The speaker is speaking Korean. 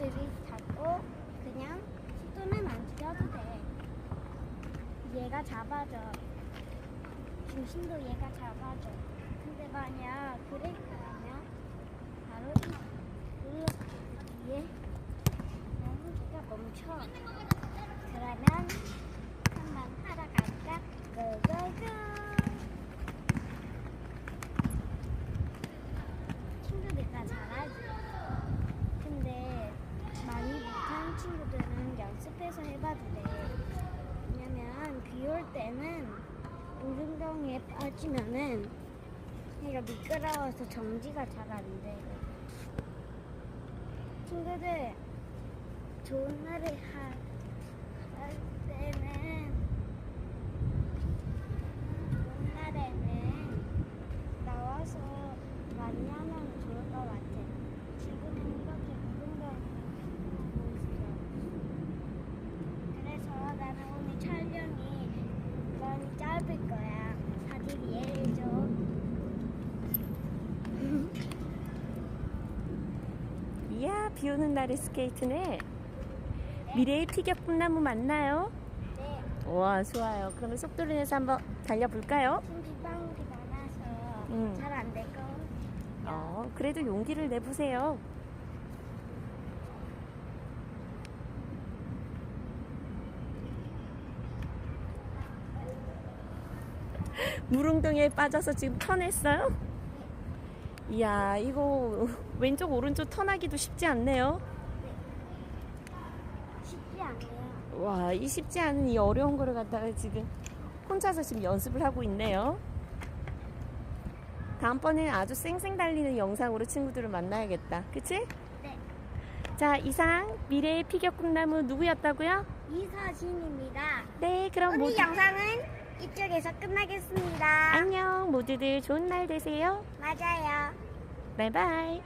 친구들이 잡고 그냥 시도는 안 죽여도 돼. 얘가 잡아줘. 중심도 얘가 잡아줘. 근데 만약 그랬다면 바로 연습해서 해봐도 돼. 왜냐면 비 올 때는 운동장에 빠지면은 얘가 미끄러워서 정지가 잘 안 돼. 친구들 좋은 날에 하, 할 때는 좋은 날에는 나와서 하면 좋을 것 같아. 지금은 이렇게 누군가 하고 있어. 그래서 나는 오늘 촬영이 많이 짧을 거야. 다들 이해해줘. 이야, 비 오는 날의 스케이트네. 미래의 피겨 꿈나무 맞나요? 네. 와, 좋아요. 그러면 속도를 내서 한번 달려볼까요? 지금 빗방울이 많아서 음. 잘안 될 거. 어, 그래도 용기를 내보세요. 물웅덩이에 빠져서 지금 턴했어요? 이야, 이거 왼쪽 오른쪽 턴하기도 쉽지 않네요. 쉽지 않아요. 와, 이 쉽지 않은 이 어려운 거를 갖다가 지금 혼자서 지금 연습을 하고 있네요. 다음번에는 아주 쌩쌩 달리는 영상으로 친구들을 만나야겠다. 그치? 네. 자, 이상 미래의 피겨 꿈나무 누구였다고요? 이서진입니다. 네, 그럼 오늘 모두 영상은 이쪽에서 끝나겠습니다. 안녕. 모두들 좋은 날 되세요. 맞아요. 바이바이.